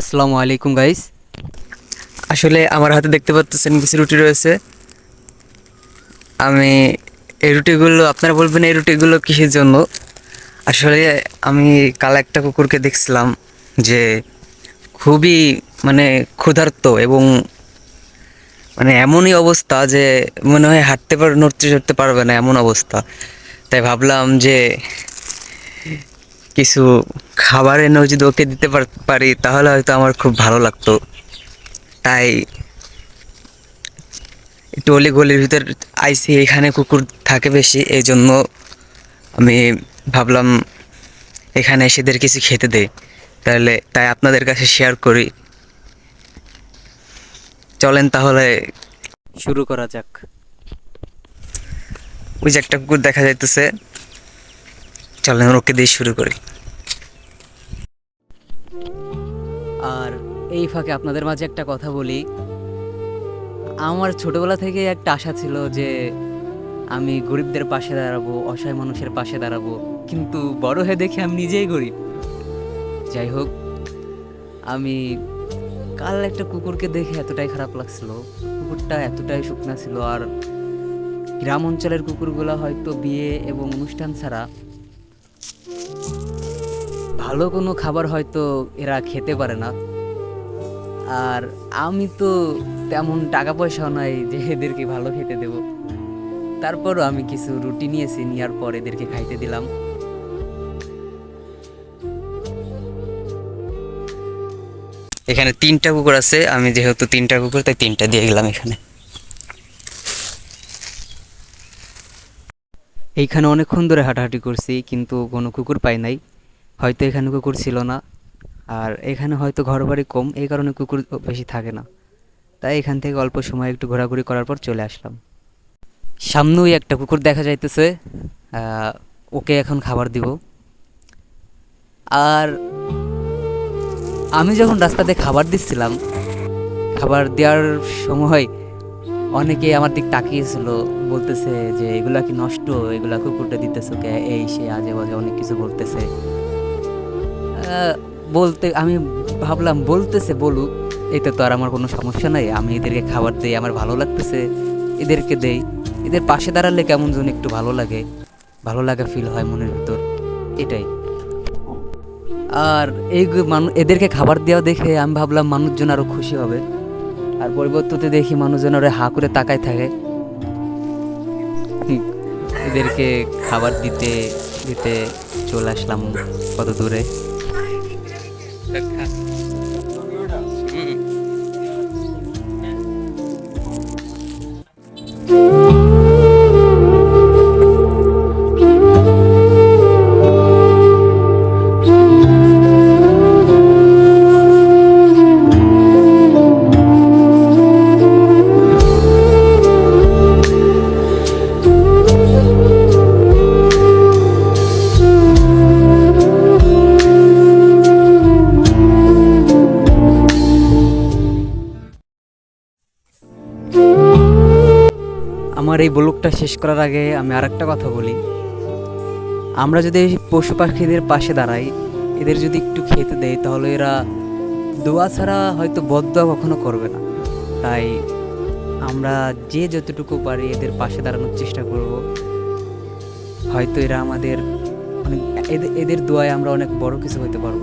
আসসালামু আলাইকুম গাইস আসলে আমার হাতে দেখতে পাচ্ছেন কিছু রুটি রয়েছে। আমি এই রুটিগুলো, আপনারা বলবেন এই রুটিগুলো কিসের জন্য? আসলে আমি কাল একটা কুকুরকে দেখছিলাম যে খুবই মানে ক্ষুধার্ত এবং মানে এমনই অবস্থা যে মনে হয় হাঁটতে পার, নড়তে চড়তে পারবে না, এমন অবস্থা। তাই ভাবলাম যে কিছু খাবার এনে যদি ওকে দিতে পার- তাহলে হয়তো আমার খুব ভালো লাগতো। তাই একটু অলি গলির ভিতর আইসি, এখানে কুকুর থাকে বেশি এই জন্য আমি ভাবলাম এখানে এসেদের কিছু খেতে দেই। তাহলে, তাই আপনাদের কাছে শেয়ার করি। চলেন তাহলে শুরু করা যাক। ওই যে একটা কুকুর দেখা যাইতেছে। চলেন, ওকে দিয়ে শুরু করি। আর এই ফাঁকে আপনাদের মাঝে একটা কথা বলি। আমার ছোটবেলা থেকে একটা আশা ছিল যে আমি গরিবদের পাশে দাঁড়াবো, অসহায় মানুষের পাশে দাঁড়াবো। কিন্তু বড় হয়ে দেখি আমি নিজেই গরিব। যাই হোক, আমি কাল একটা কুকুরকে দেখে এতটাই খারাপ লাগছিল। কুকুরটা এতটাই শুকনা ছিল। আর গ্রাম অঞ্চলের কুকুরগুলো হয়তো বিয়ে এবং অনুষ্ঠান ছাড়া ভালো কোনো খাবার হয়তো এরা খেতে পারে না। আর আমি তো তেমন টাকা পয়সাও নাই যে এদেরকে ভালো খেতে দেব। তারপরও আমি কিছু রুটি নিয়েছি, নেওয়ার পর এদেরকে খাইতে দিলাম। এখানে তিনটা কুকুর আছে, আমি যেহেতু তিনটা কুকুর, তাই তিনটা দিয়ে গেলাম এখানে। এইখানে অনেকক্ষণ ধরে হাঁটাহাঁটি করছি, কিন্তু কোনো কুকুর পাই নাই। হয়তো এখানে কুকুর ছিল না। আর এখানে হয়তো ঘরবাড়ি কম, এই কারণে কুকুর বেশি থাকে না। তাই এখান থেকে অল্প সময় একটু ঘোরাঘুরি করার পর চলে আসলাম। সামনেই একটা কুকুর দেখা যাইতেছে। ওকে এখন খাবার দিব। আর আমি যখন রাস্তাতে খাবার দিচ্ছিলাম, খাবার দেওয়ার সময় অনেকে আমার দিক তাকিয়েছিল, বলতেছে যে, এগুলা কি নষ্ট? এগুলা কুকুরটা দিতেছো এই সে আজে বাজে অনেক কিছু বলতেছে বলতে, আমি ভাবলাম, বলতেছে, বলুক। এতে তো আর আমার কোনো সমস্যা নাই। আমি এদেরকে খাবার দেই, আমার ভালো লাগতেছে। এদেরকে দেই। এদের পাশে দাঁড়ালে কেমন যেন একটু ভালো লাগে। ভালো লাগা ফিল হয় মনের ভিতর। এটাই। আর এই গু- মানু এদেরকে খাবার দেওয়া দেখে আমি ভাবলাম মানুষজন আরও খুশি হবে। আর পরিবর্ততে দেখি মানুষজন ওরা হা করে তাকায় থাকে। এদেরকে খাবার দিতে দিতে চলে আসলাম কত দূরে। আমার এই ব্লগটা শেষ করার আগে আমি আরেকটা কথা বলি। আমরা যদি পশু পাখিদের পাশে দাঁড়াই, এদের যদি একটু খেতে দেয় তাহলে এরা দোয়া ছাড়া হয়তো বদয়া কখনো করবে না। তাই আমরা যে যতটুকু পারি এদের পাশে দাঁড়ানোর চেষ্টা করব। হয়তো এরা আমাদের অনেক, এদের এদের দোয়ায় আমরা অনেক বড় কিছু হতে পারব।